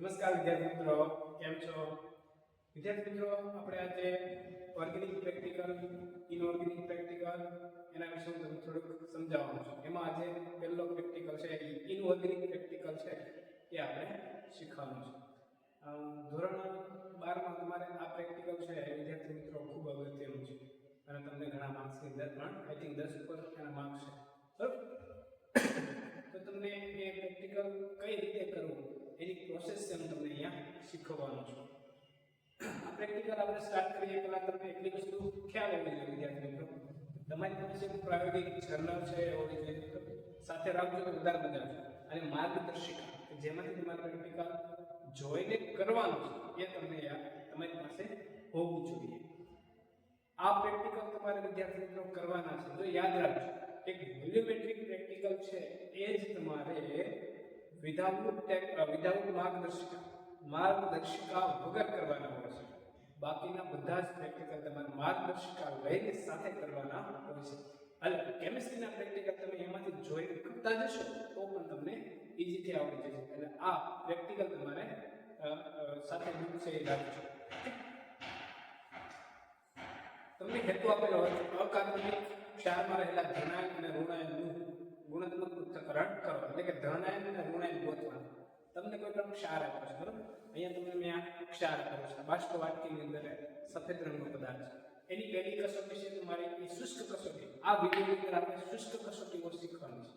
નમસ્કાર વિદ્યાર્થી મિત્રો, કેમ છો? વિદ્યાર્થી મિત્રો, આપણે આજે ઓર્ગેનિક પ્રેક્ટિકલ ઇનઓર્ગેનિક પ્રેક્ટિકલ એના વિશે હું થોડુંક સમજાવવાનું છું. એમાં આજે પહેલો પ્રેક્ટિકલ છે ઇનઓર્ગેનિક પ્રેક્ટિકલ છે, એ આપણે શીખવાનું છે. ધોરણ બારમાં તમારે આ પ્રેક્ટિકલ છે વિદ્યાર્થી મિત્રો ખૂબ અગત્યનું છે. અને તમને ઘણા માર્ક્સની અંદર પણ આઈ થિંક દસ ઉપર એના માર્ક્સ છે. બરાબર? તો તમને એ પ્રેક્ટિકલ કઈ રીતે કરવું? એની પ્રોસેસ છે હું તમને અહીંયા શીખવવાનો છું. આ પ્રેક્ટિકલ આપણે સ્ટાર્ટ કરીએ, પહેલાં તમને એટલી વસ્તુ ખ્યાલ આવી જોઈએ વિદ્યાર્થી મિત્રો તમારી પાસે એક પ્રાયોગિક જર્નલ છે હોવી જોઈએ. સાથે રાખજો તો વધારે મજા આવશે અને માર્ગદર્શિકા, કે જેમાંથી તમારે પ્રેક્ટિકલ જોઈને કરવાનું છે, એ તમને યાદ તમારી પાસે હોવું જોઈએ. આ પ્રેક્ટિકલ તમારે વિદ્યાર્થી મિત્રો કરવાના છે. તો યાદ રાખજો, એક વોલ્યુમેટ્રિક પ્રેક્ટિકલ છે, એ જ તમારે વિધાઉટ વિધાઉટ માર્ગદર્શિકા માર્ગદર્શિકા વગર કરવાના હોય છે. બાકીના બધા જ પ્રેક્ટિકલ તમારે માર્ગદર્શિકા લઈને સાથે કરવાના હોય છે. એટલે કેમિસ્ટ્રીના પ્રેક્ટિકલ તમે એમાંથી જોઈને કરતા જશો, તો પણ તમને ઇઝીથી આવડી જશે. એટલે આ પ્રેક્ટિકલ તમારે સાથે છે એ રાખજો. તમને હેતુ આપેલો હોય, અકાદમિક ક્ષારમાં રહેલા ધનાયન અને ઋણાયનનું ગુણાત્મક પૃથ્થકરણ કરો. એટલે કે ધનાયન અને ઋણાયન ગોતવાનું તમને કોઈ પણ ક્ષાર આપ્યો છે, બરોબર? અહીંયા તમને મેં આ ક્ષાર આપ્યો છે. બાષ્પ વાટકીની અંદર સફેદ રંગનો પદાર્થ છે. એની પહેલી કસોટી છે તમારી એ શુષ્ક કસોટી. આ વિડીયોની અંદર આપણે શુષ્ક કસોટીઓ શીખવાની છે.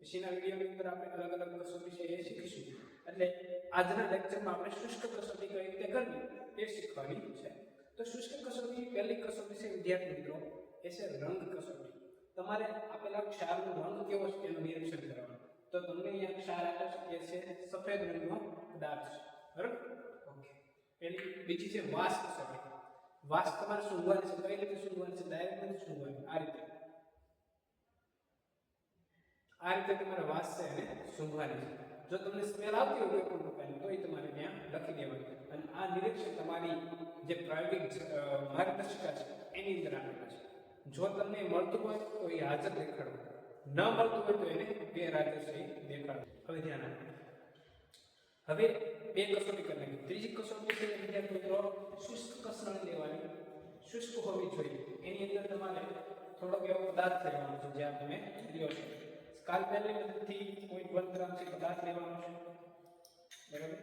પછીના વિડીયોની અંદર આપણે અલગ અલગ કસોટી છે એ શીખીશું. એટલે આજના લેક્ચરમાં આપણે શુષ્ક કસોટી કઈ રીતે કરવી એ શીખવાની છે. તો શુષ્ક કસોટી, પહેલી કસોટી છે વિદ્યાર્થી મિત્રો, એ છે રંગ કસોટી. તમારે આપેલા ક્ષારનો રંગ કેવો છે એનું નિરીક્ષણ કરવાનું. તો તમને અહીંયા ક્ષાર આપ્યો છે એ છે સફેદ રંગનો પદાર્થ છે. બરાબર? ઓકે. પેલી, બીજી છે વાસ્ક કસોટી વાસ્ક તમારે સૂંઘવાની છે. કઈ રીતે સૂંઘવાની છે? ડાયરેક્ટ નથી સૂંઘવાની. આ રીતે. આ રીતે તમારે વાસ છે એને સૂંઘવાની છે. જો તમને સ્મેલ આવતી હોય કોઈ પણ તો એ તમારે ત્યાં લખી દેવાની. અને આ નિરીક્ષણ તમારી જે પ્રાયોગિક માર્ગદર્શિકા છે, એની અંદર આપેલા છે. જો તમને મળતું હોય તો એ હાજર દેખાડો. ન મળતું હોય તો એને ગેરહાજર છે દેખાડો. હવે ધ્યાન આપો. હવે બે કસોટી કરી નાખી ત્રીજી કસોટી છે, વિદ્યાર્થી મિત્રો, શુષ્ક કસરણ લેવાની. શુષ્ક હોવી જોઈએ. એની અંદર તમારે થોડોક એવો પદાર્થ લેવાનો છે જે તમે લ્યો છો. સ્કાલ્પેલની મદદથી પોઈન્ટ વન ગ્રામથી પદાર્થ લેવાનો છે. બરાબર?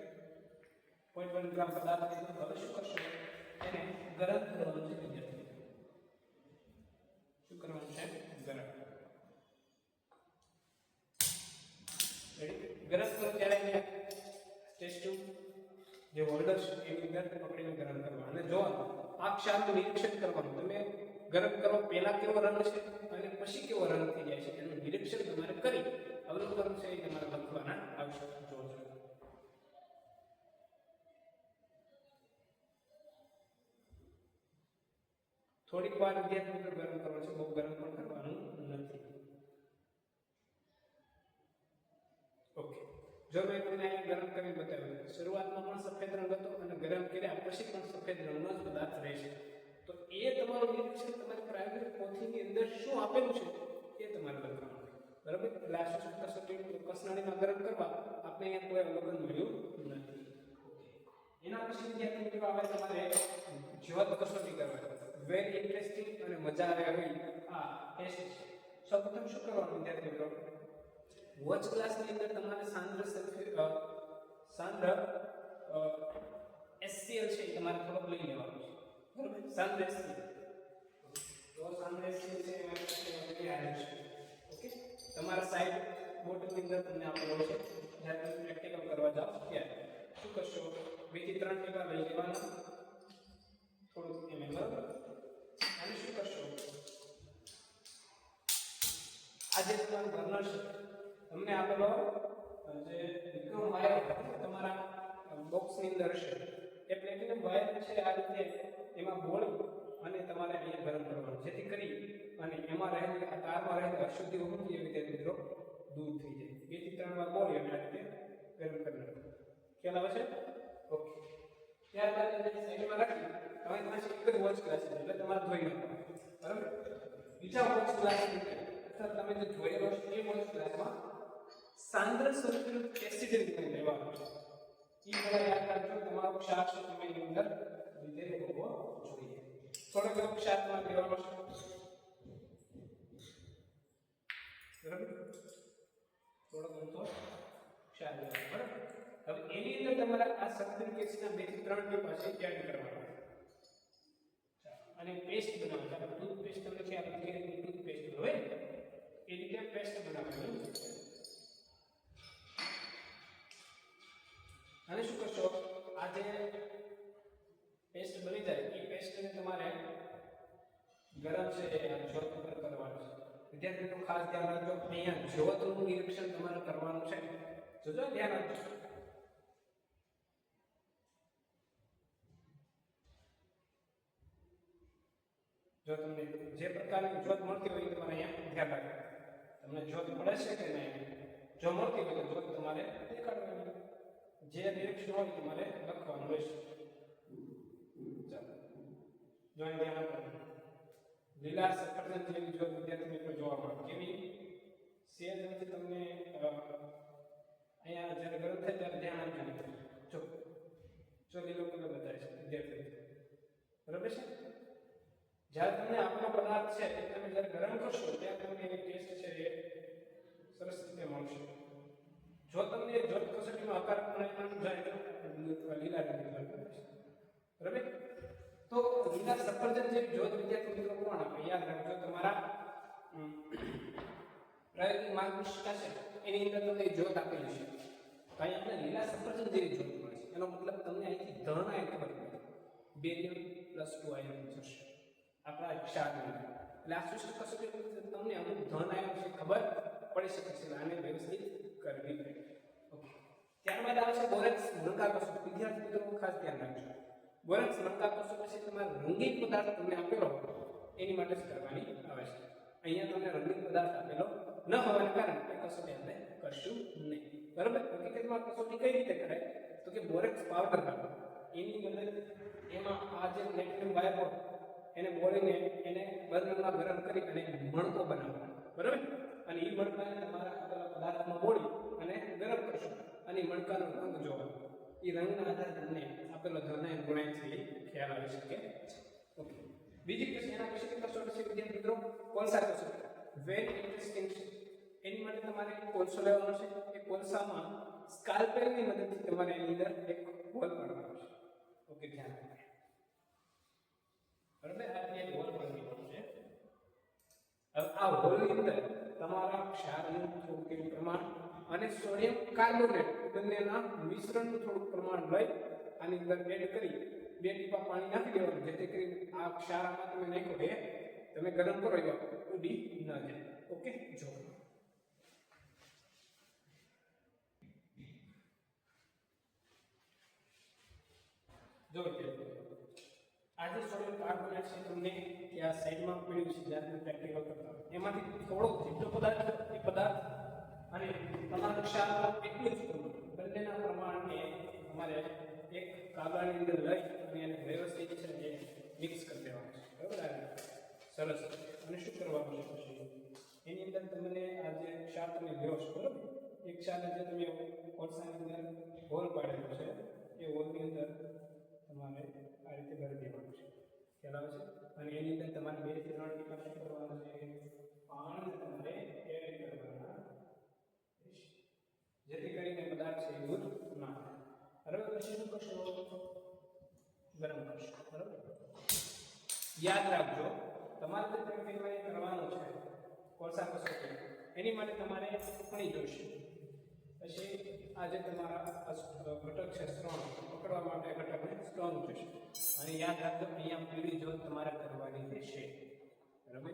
પોઈન્ટ વન ગ્રામ પદાર્થ લીધો હવે શું કરશો? એને ગરમ ક્ષારનું નિરીક્ષણ કરવાનું. તમે ગરમ કરો, પહેલા કેવો રંગ છે અને પછી કેવો રંગ થઈ જાય છે એનું નિરીક્ષણ તમારે કરી અવલોકન છે એ તમારે લખવાના આવશે જોજો થોડીક વાર વિદ્યાર્થી મિત્રો ગરમ કરવો છે, બહુ ગરમ પણ કરવાનું નથી. ઓકે. જો મેં તમને અહીંયા ગરમ કરીને બતાવ્યું શરૂઆતમાં પણ સફેદ રંગ હતો અને ગરમ કર્યા પછી પણ સફેદ રંગનો જ પદાર્થ રહેશે તો એ તમારું નિરીક્ષણ તમારી પ્રાયોગિક પોથીની અંદર શું આપેલું છે એ તમારે લખવાનું બરાબર? એટલે આ શુષ્ક કસોટી કસનાળીમાં ગરમ કરવા આપણે અહીંયા કોઈ અવલોકન મળ્યું નથી. એના પછી વિદ્યાર્થી મિત્રો આવે તમારે જ્યોત કસોટી કરવાની. વેરી ઇન્ટરેસ્ટિંગ અને મજા આવે એવી આ ટેસ્ટ છે. સૌપ્રથમ શું કરવાનું વિદ્યાર્થી મિત્રો? વોચ ક્લાસની અંદર તમારે સાંદ્ર સાંદ્ર એસસીએલ છે એ તમારે થોડોક લઈ લેવાનું છે બરાબર સાંદ્ર એસસીએલ તો સાંદ્ર એસસીએલ છે એમાં છે ઓકે તમારા સાઈડ બોટલની અંદર તમને આપેલો છે જ્યારે તમે પ્રેક્ટિકલ કરવા જાઓ ત્યારે શું કરશો બેથી ત્રણ ટીપા લઈ લેવાના થોડુંક એમ બરાબર અને શું કરશો આજે તમારું બર્નર છે તમને આપેલો જે વિક્રમ આવ્યો તમારા બોક્સની અંદર હશે એ પ્લેટિનમ વાયર છે આ રીતે એમાં બોળી અને તમારે અહીંયા ગરમ કરવાનું. જેથી કરી અને એમાં રહેલી, આ તારમાં રહેલી અશુદ્ધિ ઉમટી એવી રીતે મિત્રો દૂર થઈ જાય. બેથી ત્રણ વાર બોલી અને આ રીતે ગરમ કરી નાખો ખ્યાલ આવે છે? ઓકે. ત્યારબાદ એને સાઈડમાં રાખી તમે તમારે એક જ વોચ ક્લાસ છે, એટલે તમારે ધોઈ નાખો બરાબર? બીજા વોચ ક્લાસ અથવા તમે જે જોયેલો છે એ વોચ ક્લાસમાં સાંદ્ર સલ્ફ્યુરિક એસિડ લેવાનું છે. ઈ બધા યાદ રાખજો તમારો ક્ષાર છે તમે અંદર લીધેલો હોવો જોઈએ. થોડોક એવો ક્ષાર તમારે લેવાનો છે. બરાબર? થોડોક અમથો ક્ષાર લેવાનો, બરાબર? હવે એની અંદર તમારે આ સલ્ફ્યુરિક એસિડના બેથી ત્રણ ટીપા છે એડ કરવાના. અને એ પેસ્ટ બનાવવાની. અને શું કરશો? આ જે પેસ્ટ બની જાય. એ પેસ્ટને તમારે ગરમ છે જ્યોત ઉપર કરવાનું છે. વિદ્યાર્થી મિત્રો, ખાસ ધ્યાન રાખજો. અહીંયા જ્યોતનું નિરીક્ષણ તમારે કરવાનું છે. જોજો, ધ્યાન રાખજો જો તમને જે પ્રકારની જ્યોત મળતી હોય તમારે અહીંયા ધ્યાન રાખજો. તમને જ્યોત મળે છે કે નહીં? જો મળતી હોય તો જ્યોત તમારે દેખાડવાની. જે નિરીક્ષણ હોય એ તમારે લખવાનું રહેશે. ચાલો. જો અહીં ધ્યાન આપવાનું લીલા સફરજન જેવી જો વિદ્યાર્થી મિત્રો જોવા મળે. કેવી? સેજ નથી તમને અહીંયા જ્યારે ગરમ થાય ત્યારે ધ્યાન આપજો. જો જો લીલો કલર બતાવે છે વિદ્યાર્થી. બરાબર છે? જ્યારે તમને આપનો પદાર્થ છે તમે જ્યારે ગરમ કરશો, ત્યારે તમને એની ટેસ્ટ છે એ સરસ રીતે મળશે. જો તમને જોત કસોટીનો આકાર પણ જાય, તો લીલા રંગની છે બરાબર? તો લીલા સફરજન જેવી જ્યોત વિદ્યાર્થી મિત્રો કોણ આપે? યાદ રાખજો તમારા પ્રાયોગિક માર્ગદર્શિકા છે. એની અંદર તમને જ્યોત આપેલી છે. તો અહીં આપણે લીલા સફરજન જેવી જોત મળે છે. એનો મતલબ તમને અહીંથી ધન આયન ખબર પડે. બેરિયમ પ્લસ ટુ આયન જશે આપણા ક્ષારની એટલે આ શુષ્ક કસોટી? તમને અમુક ધન આયન વિશે ખબર પડી શકે છે. આને વ્યવસ્થિત કરવી પડે. ઓકે ત્યારબાદ આવે છે બોરેક્સ મણકા કસોટી વિદ્યાર્થી મિત્રો ખાસ ધ્યાન રાખજો. બોરેક્સ મણકા પછી તમારે રંગીન પદાર્થ તમને આપેલો એની માટે જ કરવાની આવે છે અહીંયા તમને રંગીન પદાર્થ આપેલો ન હોવાને કારણે એ કસોટી આપણે કરશું નહીં. બરાબર? હકીકતમાં કસોટી કઈ રીતે કરે? તો કે બોરેક્સ પાવડર કાઢો. એની મદદ એમાં આ જે પ્લેટિનમ વાયર હોય, એને બોળીને એને બર્નરમાં ગરમ કરી અને મણકો બનાવવાનો બરાબર? અને એ મણકાને તમારા આપેલા પદાર્થમાં બોળી અને મણકાનો રંગ જોવો એ રંગના આધારે તમને આપેલો ધનાય ગુણાય છે ખ્યાલ આવી શકે છે. ઓકે. બીજી કશું એના પછી કસોટી છે, વિદ્યાર્થી મિત્રો? કોલસા કસોટી વેરી ઇન્ટરેસ્ટિંગ છે. એની માટે તમારે કોલસો લેવાનો છે? એ કોલસામાં સ્કાલ્પેલની મદદથી તમારે એની અંદર એક હોલ પાડવાનો છે. ઓકે, ધ્યાન બરાબર? આ એક હોલ પાડી દેવાનો છે. હવે આ હોલની અંદર તમારા ક્ષારનું પ્રમાણ અને સોડિયમ કાર્બોનેટ બંનેના મિશ્રણનું થોડુંક પ્રમાણ લઈ આની અંદર એડ કરી બે ટીપા પાણી નાખી દેવાનું, જેથી કરી આ ક્ષારામાં તમે નાખ્યો એ તમે ગરમ કરો એ ઉડી ન જાય. ઓકે? જો. આજે આ જે કાર્બોનેટ છે તમને ત્યાં સાઈડમાં પડ્યું છે જ્યારે પ્રેક્ટિકલ કરતા એમાંથી થોડો જેટલો પદાર્થ, એ પદાર્થ અને તમારા ક્ષારનો એટલું જ પ્રમાણ અમારે એક કાગળની અંદર લઈ અને એને વ્યવસ્થિત છે એ મિક્સ કરી દેવાનું છે. બરાબર? સરસ. અને શું કરવાનું છે પછી? એની અંદર તમને આ જે ક્ષાર તમે લ્યો છો બરાબર? એક ક્ષારને જે તમે કોલસાની અંદર હોલ પાડેલો છે, એ હોલની અંદર તમારે આ રીતે ભરી દેવાનું છે. ખ્યાલ આવે છે? અને એની અંદર તમારે બેથી ત્રણ ટીપા શું કરવાનું છે? પાણી તમારે એડ કરવાના રહેશે જેથી એ ના બરાબર પછી શું કરશો ગરમ કરશો બરાબર યાદ રાખજો તમારે જે પ્રેક્ટિકલી કરવાનું છે કોલસા કસોટી એની માટે તમારે પાણી જોઈશે પછી આ જે તમારા ઘટક છે સ્ટ્રોંગ પકડવા માટે ઘટકને સ્ટ્રોંગ જોઈશે અને યાદ રાખજો અહીંયા પીળી જોત તમારે કરવાની રહેશે બરાબર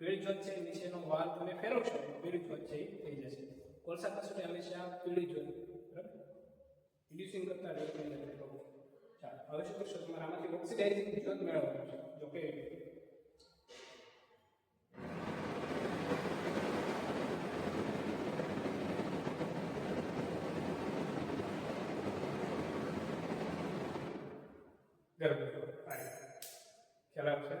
પીળી જોત છે નીચેનો વાલ તમે ફેરવશો પીળી જોત છે એ થઈ જશે કોલસા કસોટી હંમેશા પીળી જોત બરાબર? ઇન્ડ્યુસિંગ કરતા નથી ચાલો, હવે શું કરશો? તમારે આમાંથી ઓક્સિડાઇઝિંગ જોત મેળવવાનું છે. જોકે ખ્યાલ આવશે?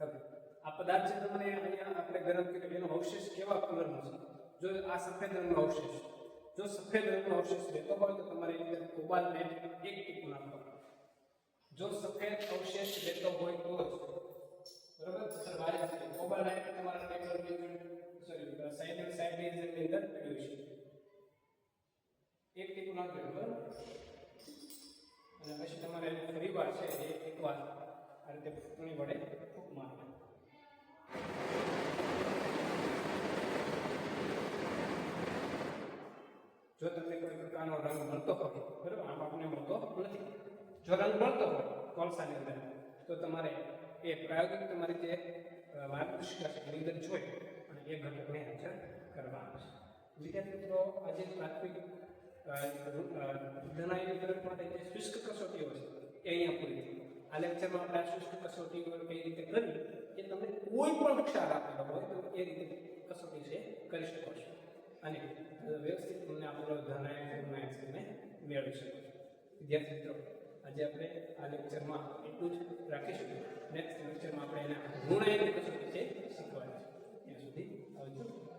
હવે, આ પદાર્થ છે તમને અહીંયા આપણે ગરમ કર્યો, એનો અવશેષ કેવા કલરનો છે? જો આ સફેદ રંગનો અવશેષ, જો સફેદ રંગનો અવશેષ રહેતો હોય તો તમારે એની અંદર કોબાલ્ટ એક ટીપું નાખો જો સફેદ અવશેષ રહેતો હોય તો જ, બરોબર? સર વારે કોબાલ્ટ તમારા પેપર સોરી સાઈડ સાઈડની અંદર પડ્યું છે. એક ટીપું નાખજો, બરાબર? અને પછી તમારે એને ફરી વાર છે એક એકવાર આ રીતે ફૂંકણી વડે ફૂંક મારવાની. જો તમને કોઈ પ્રકારનો રંગ મળતો હોય, બરાબર? આમ આપણને મળતો નથી. જો રંગ મળતો હોય, કોલસાની અંદર, તો તમારે એ પ્રાયોગિક તમારી જે માર્ગદર્શિકા છે એની અંદર જોઈ અને એ ઘટકને હાજર કરવા આવશે. વિદ્યાર્થી મિત્રો, આજે પ્રાથમિક ધનાયની તરફ માટે જે શુષ્ક કસોટીઓ છે, એ અહીંયા પૂરી થઈ આ લેક્ચરમાં આપણે આ શુષ્ક કસોટીઓ કઈ રીતે કરવી, એ તમને કોઈ પણ ક્ષાર આપેલો હોય, તો એ રીતે કસોટી છે, કરી શકો છો. અને વ્યવસ્થિત તમને આપણો ધનાયકને મેળવી શકો છો. વિદ્યાર્થી મિત્રો, આજે આપણે આ લેક્ચરમાં એટલું જ રાખીશું. નેક્સ્ટ લેક્ચરમાં આપણે એના ગુણાયક કશું વિશે છે. ત્યાં સુધી આવજો.